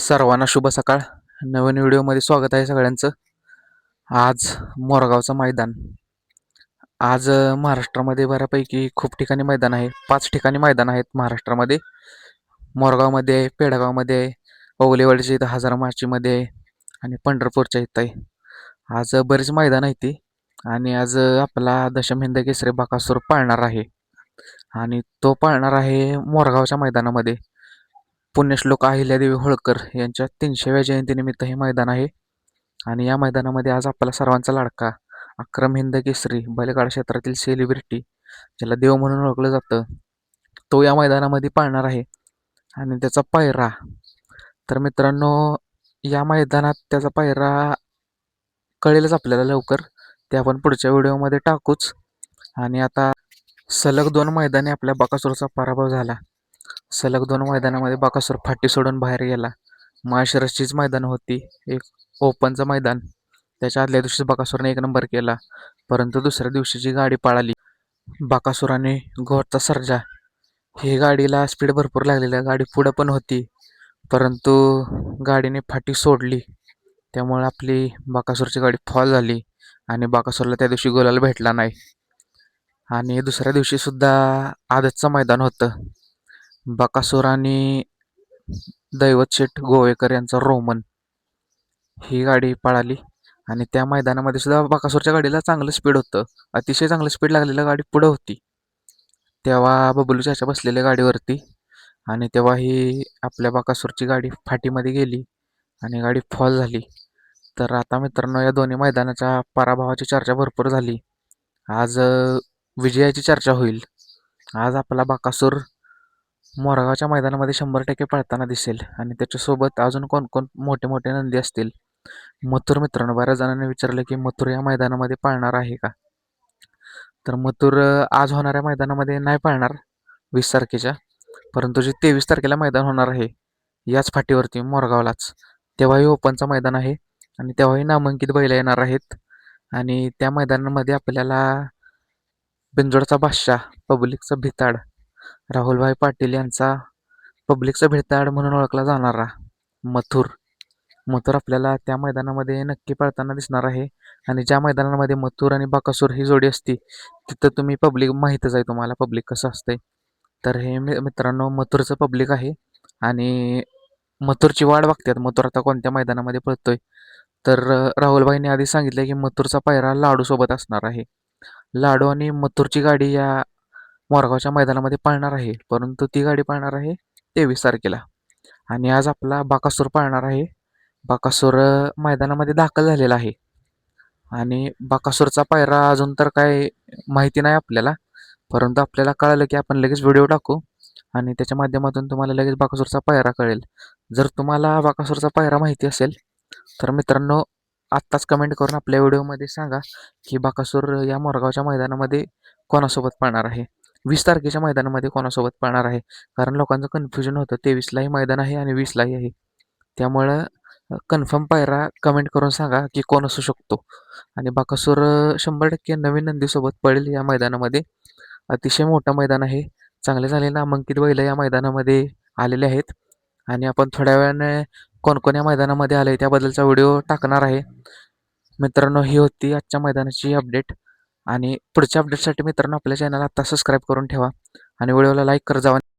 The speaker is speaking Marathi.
सर्वांना शुभ सकाळ. नवीन व्हिडिओमध्ये स्वागत आहे सगळ्यांचं. आज मोरगावचं मैदान. आज महाराष्ट्रामध्ये बऱ्यापैकी खूप ठिकाणी मैदान आहे. पाच ठिकाणी मैदान आहेत महाराष्ट्रामध्ये. मोरगावमध्ये आहे पेडगावमध्ये आहे ओवलेवाडीच्या इथं हजार माचीमध्ये आहे आणि पंढरपूरच्या इथं आहे. आज बरीच मैदान आहे ती. आणि आज आपला दशम हिंद केसरी बाकासूर पाळणार आहे. आणि तो पाळणार आहे मोरगावच्या मैदानामध्ये. पुण्यश्लोक अहिल्यादेवी होळकर यांच्या तीनशेव्या जयंतीनिमित्त हे मैदान आहे. आणि या मैदानामध्ये आज आपला सर्वांचा लाडका अक्रम हिंद केसरी बैलगाडा क्षेत्रातील सेलिब्रिटी ज्याला देव म्हणून ओळखलं जातं तो या मैदानामध्ये पाळणार आहे. आणि त्याचा पायरा तर मित्रांनो या मैदानात त्याचा पायरा कळेलच आपल्याला लवकर. ते आपण पुढच्या व्हिडिओमध्ये टाकूच. आणि आता सलग दोन मैदानी आपल्या बकासूरचा पराभव झाला. सलग दोन मैदानामध्ये बाकासूर फाटी सोडून बाहेर गेला. माळशिरसचीच मैदान होती. एक ओपनचं मैदान. त्याच्या आदल्या दिवशी बाकासूरने एक नंबर केला. परंतु दुसऱ्या दिवशीची गाडी पळाली. बाकासुराने घोरचा सर्जा. ही गाडीला स्पीड भरपूर लागलेली. गाडी पुढं पण होती. परंतु गाडीने फाटी सोडली. त्यामुळे आपली बाकासूरची गाडी फॉल झाली आणि बाकासूरला त्या दिवशी गोलाला भेटला नाही. आणि दुसऱ्या दिवशीसुद्धा आदतचं मैदान होतं. बकासूर आणि दैवत शेठ गोवेकर यांचा रोमन. ही गाडी पळाली आणि त्या मैदानामध्ये सुद्धा बकासूरच्या गाडीला चांगलं स्पीड होतं. अतिशय चांगलं स्पीड लागलेलं गाडी पुढं होती. तेव्हा बबलू चाचा बसलेल्या गाडीवरती आणि तेव्हा ही आपल्या बकासूरची गाडी फाटीमध्ये गेली आणि गाडी फॉल झाली. तर आता मित्रांनो या दोन्ही मैदानाच्या पराभवाची चर्चा भरपूर झाली. आज विजयाची चर्चा होईल. आज आपला बाकासूर मोरगावच्या मैदानामध्ये शंभर टक्के पळताना दिसेल आणि त्याच्यासोबत अजून कोण कोण मोठे मोठे नंदी असतील? मथुर मित्रांनो बऱ्याच जणांनी विचारलं की मथुर या मैदानामध्ये पाळणार आहे का? तर मथुर आज होणाऱ्या मैदानामध्ये नाही पाळणार वीस तारखेच्या. परंतु जे तेवीस तारखेला मैदान होणार आहे याच फाटीवरती मोरगावलाच. तेव्हाही ओपनचं मैदान आहे आणि तेव्हाही नामांकित बैल येणार आहेत. आणि त्या मैदानामध्ये आपल्याला बिंजोडचा बादशाह पब्लिकचा भिताड राहुलभाई पाटील यांचा पब्लिकचा भिडताड म्हणून ओळखला जाणारा मथुर. मथुर आपल्याला त्या मैदानामध्ये नक्की पळताना दिसणार आहे. आणि ज्या मैदानामध्ये मथुर आणि बाकासूर ही जोडी असती तिथं तुम्ही पब्लिक माहीतच आहे तुम्हाला पब्लिक कसं असतंय. तर हे मित्रांनो मथुरचं पब्लिक आहे. आणि मथुरची वाढ बघतात मथुर आता कोणत्या मैदानामध्ये पळतोय. तर राहुलभाईने आधी सांगितलं की मथुरचा पायरा लाडूसोबत असणार आहे. लाडू आणि मथुरची गाडी या मोरगावच्या मैदानामध्ये पाळणार आहे. परंतु ती गाडी पाळणार आहे तेवीस तारखेला. आणि आज आपला बाकासूर पाळणार आहे. बाकासूर मैदानामध्ये दाखल झालेला आहे. आणि बाकासूरचा पायरा अजून तर काय माहिती नाही आपल्याला. परंतु आपल्याला कळालं की आपण लगेच व्हिडिओ टाकू आणि त्याच्या माध्यमातून तुम्हाला लगेच बाकासूरचा पायरा कळेल. जर तुम्हाला बाकासूरचा पायरा माहिती असेल तर मित्रांनो आत्ताच कमेंट करून आपल्या व्हिडिओमध्ये सांगा की बाकासूर या मोरगावच्या मैदानामध्ये कोणासोबत पाळणार आहे? वीस तारखेच्या मैदानामध्ये कोणासोबत पळणार आहे? कारण लोकांचं कन्फ्युजन होतं. तेवीसलाही मैदान आहे आणि वीसलाही आहे. त्यामुळं कन्फर्म पायरा कमेंट करून सांगा की कोण असू शकतो. आणि बाकासूर शंभर टक्के नवीन नंदीसोबत पडेल या मैदानामध्ये. अतिशय मोठं मैदान आहे. चांगले झाले नामांकित बैल या मैदानामध्ये आलेले आहेत. आणि आपण थोड्या वेळाने कोणकोण या मैदानामध्ये आले त्याबद्दलचा व्हिडिओ टाकणार आहे. मित्रांनो ही होती आजच्या मैदानाची अपडेट आणि पुढच्या अपडेटसाठी मित्रांनो आपल्या चॅनल आत्ता सबस्क्राईब करून ठेवा. आणि व्हिडिओला लाईक कर जावा.